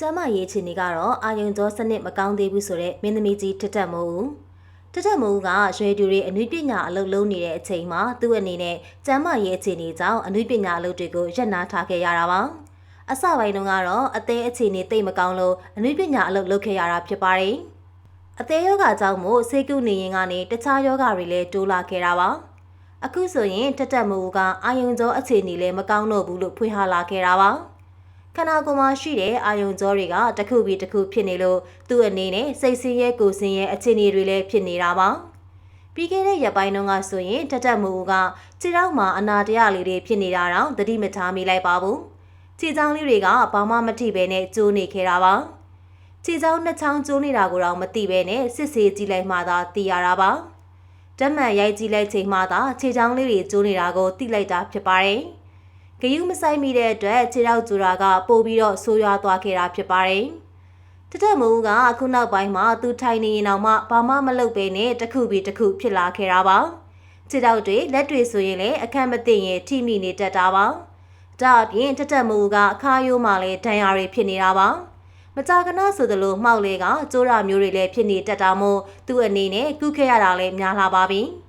ကျမရေးချင်နေကတော့အာယုံကျော်စနစ်မကောင်းသေးဘူးဆိုတော့မင်းသမီးကြီးထက်ထက်မိုးထက်ထက်မိုးကရွှေတူတွေအနုပညာအလုပ်လုပ်နေတဲ့အချိန်မှာသူ့အနေနဲ့ကျမရေးအခြေအနေကြောင့်အနုပညာအလုပ်တွေကိုရပ်နားထားခဲ့ရတာပါအစပိုင်းတုန်းကတော့အသေးအခြေအနေတိတ်မကောင်းလို့အနုပညာအလုပ်လုပ်ခဲ့ရတာဖြစ်ပါတယ်အသေးယောဂကြောင့်မို့ဆေးကုနေရင်ကနေတခြားယောဂတွေလည်းတိုးလာခဲ့တာပါအခုဆိုရင်တက်တက်မိုးကအာယုံကျော်အခြေအနေလည်းမကောင်းတော့ဘူးလို့ဖွင့်ဟလာခဲ့တာပါ ခန္ဓာကိုယ်မှာရှိတဲ့အာယုံကြောတွေကတစ်ခုပြီးတစ်ခုဖြစ်နေလို့သူ့အနေနဲ့စိတ်ဆင်းရဲကိုယ်ဆင်းရဲအခြေအနေတွေလည်းဖြစ်နေတာပါပြီးခဲ့တဲ့ရက်ပိုင်းတုန်းကဆိုရင်တတက်မူကခြေထောက်မှာအနာတရလေးတွေဖြစ်နေတာတော့သတိမထားမိလိုက်ပါဘူးခြေချောင်းလေးတွေကဘာမှမထိပဲနဲ့ကျိုးနေခဲ့တာပါခြေချောင်းနှစ်ချောင်းကျိုးနေတာကိုတော့မသိပဲနဲ့စစ်ဆေးကြည့်လိုက်မှသာသိရတာပါဓာတ်မှန်ရိုက်ကြည့်လိုက်ချိန်မှသာခြေချောင်းလေးတွေကျိုးနေတာကိုသိလိုက်တာဖြစ်ပါတယ် ဂယုမဆိုင်မိတဲ့အတွက်ခြေထောက်ကျူတာကပို့ပြီးတော့ဆိုးရွားသွားခဲ့တာဖြစ်ပါတယ်။တတမိုးကအခုနောက်ပိုင်းမှာသူထိုင်နေရင်တော့မှဘာမှမလုပ်ပဲနဲ့တစ်ခုပြီးတစ်ခုဖြစ်လာခဲ့တာပါ။ခြေထောက်တွေလက်တွေဆိုရင်လည်းအခက်မသိရင်ထိမိနေတတ်တာပါ။ဒါအပြင်တတမိုးကအခါရိုးမှလည်းဒဏ်ရာတွေဖြစ်နေတာပါ။မကြာခဏဆိုသလိုမှောက်လေးကကျိုးရမျိုးတွေလည်းဖြစ်နေတတ်တာမို့သူ့အနေနဲ့ကုခဲ့ရတာလည်းများလာပါပြီ။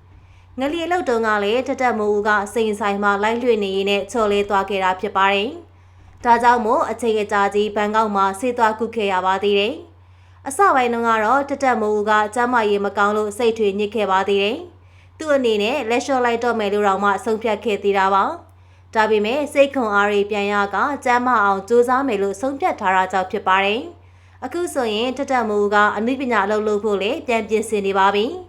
ငလျင်လောက်တုံးကလည်းတက်တက်မိုးဦးကစိန်ဆိုင်မှာလိုက်လွှင့်နေရင်းနဲ့ချော်လေးသွားခဲ့တာဖြစ်ပါတယ်။ဒါကြောင့်မို့အချိန်အကြာကြီးဘန်ကောက်မှာဆေးသွားကုခဲ့ရပါသေးတယ်။အစပိုင်းတုန်းကတော့တက်တက်မိုးဦးကကျမ်းမာရေးမကောင်းလို့စိတ်ထွေညစ်ခဲ့ပါသေးတယ်။သူ့အနေနဲ့လက်လျှော့လိုက်တော့မယ်လို့တော့မှဆုံးဖြတ်ခဲ့သေးတာပါ။ဒါပေမဲ့စိတ်ခွန်အားတွေပြန်ရကကျမ်းမာအောင်စူးစမ်းမယ်လို့ဆုံးဖြတ်ထားတာကြောင့်ဖြစ်ပါတယ်။အခုဆိုရင်တက်တက်မိုးဦးကအနုပညာအလုပ်လုပ်ဖို့လည်းပြန်ပြင်ဆင်နေပါပြီ။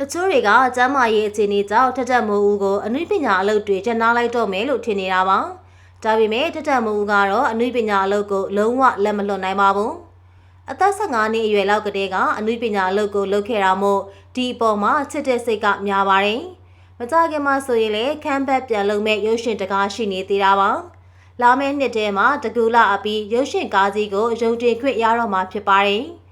တချို့တွေကကျမ်းမာရေးအခြေအနေကြောင့်ထက်ထက်မိုးဦးကိုအနုပညာအလုပ်တွေကျနာလိုက်တော့မယ်လို့ထင်နေတာပါ။ဒါပေမဲ့ထက်ထက်မိုးဦးကတော့အနုပညာအလုပ်ကိုလုံးဝလက်မလွတ်နိုင်ပါဘူး။အသက်15နှစ်အရွယ်လောက်ကတည်းကအနုပညာအလုပ်ကိုလုပ်ခဲ့တာမို့ဒီအပေါ်မှာချစ်တဲ့စိတ်ကများပါတယ်။မကြခင်မှာဆိုရင်လည်းခမ်းဘက်ပြန်လုပ်မဲ့ရုပ်ရှင်တကားရှိနေသေးတာပါ။လာမယ့်နှစ်ထဲမှာတကူလာအပြီးရုပ်ရှင်ကားကြီးကိုရုံတင်ခွင့်ရတော့မှာဖြစ်ပါတယ်။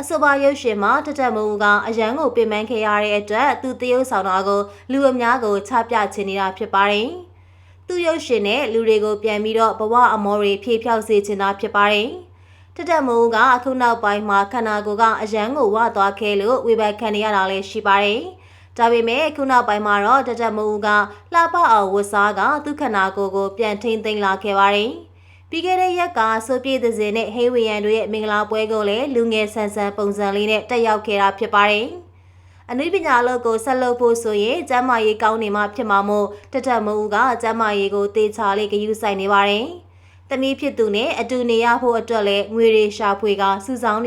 အဆိုပါရုပ်ရှင်မှာတတက်မိုးကအရန်ကိုပြင်ပန်းခဲ့ရတဲ့အတွက်သူတရုပ်ဆောင်တာကိုလူအများကိုချပြချင်နေတာဖြစ်ပါတယ်။သူရုပ်ရှင်နဲ့လူတွေကိုပြန်ပြီးတော့ဘဝအမောတွေဖြည့်ဖြောက်စေချင်တာဖြစ်ပါတယ်။တတက်မိုးကအခုနောက်ပိုင်းမှာခန္ဓာကိုယ်ကအရန်ကိုဝသွားခဲ့လို့ဝေဖန်ခံနေရတာလည်းရှိပါတယ်။ဒါပေမဲ့ခုနောက်ပိုင်းမှာတော့တတက်မိုးကလှပအောင်ဝတ်စားကသူခန္ဓာကိုယ်ကိုပြန်ထိန်သိမ်းလာခဲ့ပါတယ်။ ပြီးခဲ့တဲ့ရက်ကဆိုပြေသစင်နဲ့ဟေးဝီယန်တို့ရဲ့မင်္ဂလာပွဲကိုလည်းလူငယ်ဆန်ဆန်ပုံစံလေးနဲ့တက်ရောက်ခဲ့တာဖြစ်ပါတယ်။အနုပညာအလုပ်ကိုဆက်လုပ်ဖို့ဆိုရင်ကျမ်းမာရေးကောင်းနေမှဖြစ်မှာမို့တထက်မိုးကကျမ်းမာရေးကိုတေချာလေးဂရုစိုက်နေပါတယ်။တမီးဖြစ်သူနဲ့အတူနေရဖို့အတွက်လည်းငွေတွေရှာဖွေကစုဆောင်း